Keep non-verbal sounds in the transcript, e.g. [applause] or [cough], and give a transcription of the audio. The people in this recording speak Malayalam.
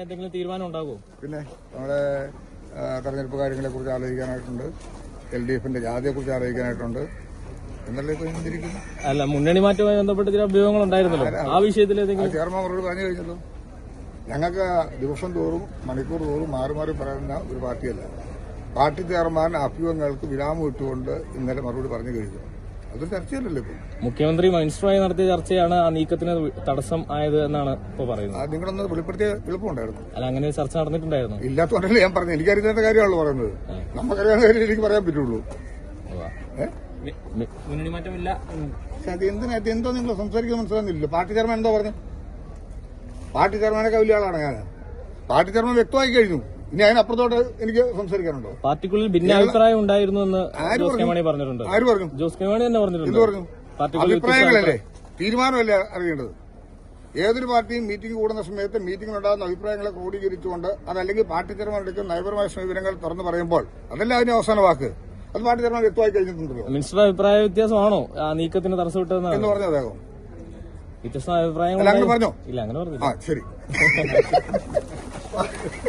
എന്തെങ്കിലും തീരുമാനം ഉണ്ടാകുമോ പിന്നെ നമ്മുടെ തെരഞ്ഞെടുപ്പ് കാര്യങ്ങളെ കുറിച്ച് ആലോചിക്കാനായിട്ടുണ്ട്. എൽ ഡി എഫിന്റെ ജാതിയെ കുറിച്ച് ആലോചിക്കാനായിട്ടുണ്ട് അല്ല മുന്നണി മാറ്റവുമായി ബന്ധപ്പെട്ട് ചില അഭ്യൂഹങ്ങൾ ഉണ്ടായിരുന്നല്ലോ. ആ വിഷയത്തിൽ ചെയർമാൻ മറുപടി പറഞ്ഞു കഴിഞ്ഞല്ലോ. ഞങ്ങൾക്ക് ദിവസം തോറും മണിക്കൂർ തോറും മാറി മാറി പറയുന്ന ഒരു പാർട്ടിയല്ല. പാർട്ടി ചെയർമാൻ അഭ്യൂഹങ്ങൾക്ക് വിരാമം ഇട്ടുകൊണ്ട് ഇന്നലെ മറുപടി പറഞ്ഞു കഴിഞ്ഞു. അതൊരു ചർച്ചയല്ലല്ലോ മുഖ്യമന്ത്രി മനുഷ്യമായി നടത്തിയ ചർച്ചയാണ് ആ നീക്കത്തിന് തടസ്സം ആയത് എന്നാണ് ഇപ്പൊ പറയുന്നത്. നിങ്ങളൊന്ന് വെളിപ്പെടുത്തിയ എളുപ്പമുണ്ടായിരുന്നു. അല്ല അങ്ങനെ ചർച്ച നടന്നിട്ടുണ്ടായിരുന്നു. ഇല്ലാത്തതുകൊണ്ടല്ലേ ഞാൻ പറഞ്ഞു എനിക്കറിയാത്ത കാര്യമാണല്ലോ പറയുന്നത്. നമുക്കറിയാവുന്ന കാര്യം എനിക്ക് പറയാൻ പറ്റുള്ളൂ. മുന്നണി മാറ്റമില്ല. അതെന്തിനാ അതെന്തോ നിങ്ങൾ സംസാരിക്കാൻ മനസ്സിലാകുന്നില്ല പാർട്ടി ചെയർമാൻ എന്തോ പറഞ്ഞു. പാർട്ടി ചെയർമാനൊക്കെ വലിയ ആളാണ് ഞാൻ. പാർട്ടി ചെയർമാൻ വ്യക്തമായി കഴിഞ്ഞു. ഇനി അതിനപ്പുറത്തോട്ട് എനിക്ക് സംസാരിക്കാനുണ്ടോ? പാർട്ടിക്കുള്ളിൽ ഭിന്നാഭിപ്രായം ഉണ്ടായിരുന്നു എന്ന് ജോസ് കെ മാണി പറഞ്ഞിട്ടുണ്ട്. ആര് പറഞ്ഞു? ജോസ് കെ മാണി തന്നെ പറഞ്ഞിട്ടുണ്ട്. പറഞ്ഞു? അഭിപ്രായങ്ങളല്ലേ? തീരുമാനമല്ലേ അറിയേണ്ടത്? ഏതൊരു പാർട്ടിയും മീറ്റിംഗ് കൂടുന്ന സമയത്ത് മീറ്റിംഗിലുണ്ടാകുന്ന അഭിപ്രായങ്ങളെ ക്രോഡീകരിച്ചുകൊണ്ട് അതല്ലെങ്കിൽ പാർട്ടി ചെയർമാൻ എടുക്കുന്ന നയപരമായ സമീപനങ്ങൾ തുറന്നു പറയുമ്പോൾ അതല്ല അതിന്റെ അവസാന വാക്ക്? അത് പാർട്ടി ചെയർമാൻ വ്യക്തമായി കഴിഞ്ഞിട്ടുണ്ടല്ലോ. മിനിസ്റ്റർ അഭിപ്രായ വ്യത്യാസമാണോ? ആ നീക്കത്തിന് തടസ്സപ്പെട്ടതെന്ന് എന്ന് പറഞ്ഞു അദ്ദേഹം? വ്യത്യസ്ത അഭിപ്രായങ്ങൾ അങ്ങനെ പറഞ്ഞോ? ഇല്ല അങ്ങനെ പറഞ്ഞു ആ ശരി. [laughs]